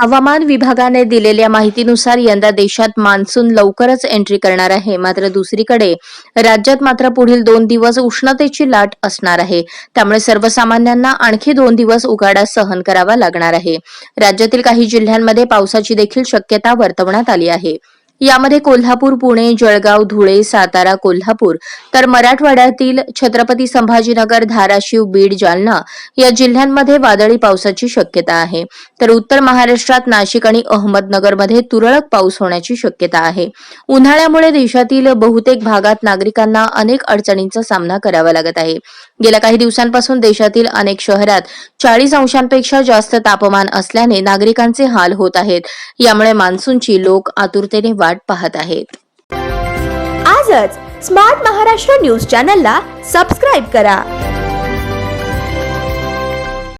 हवामान विभागाने दिलेल्या माहितीनुसार यंदा देशात मान्सून लवकरच एंट्री करणार आहे. मात्र दुसरीकडे राज्यात मात्र पुढील दोन दिवस उष्णतेची लाट असणार आहे. त्यामुळे सर्वसामान्यांना आणखी दोन दिवस उकाडा सहन करावा लागणार आहे. राज्यातील काही जिल्ह्यांमध्ये पावसाची देखील शक्यता वर्तवण्यात आली आहे. यामध्ये कोल्हापूर पुणे जळगाव धुळे सातारा कोल्हापूर तर मराठवाड्यातील छत्रपती संभाजीनगर धाराशिव बीड जालना या जिल्ह्यांमध्ये वादळी पावसाची शक्यता आहे. तर उत्तर महाराष्ट्रात नाशिक आणि अहमदनगरमध्ये तुरळक पाऊस होण्याची शक्यता आहे. उन्हाळ्यामुळे देशातील बहुतेक भागात नागरिकांना अनेक अडचणींचा सामना करावा लागत आहे. गेल्या काही दिवसांपासून देशातील अनेक शहरात चाळीस अंशांपेक्षा जास्त तापमान असल्याने नागरिकांचे हाल होत आहेत. यामुळे मान्सूनची लोक आतुरतेने वाट पाहत आहेत. आजच स्मार्ट महाराष्ट्र न्यूज चॅनलला सबस्क्राईब करा.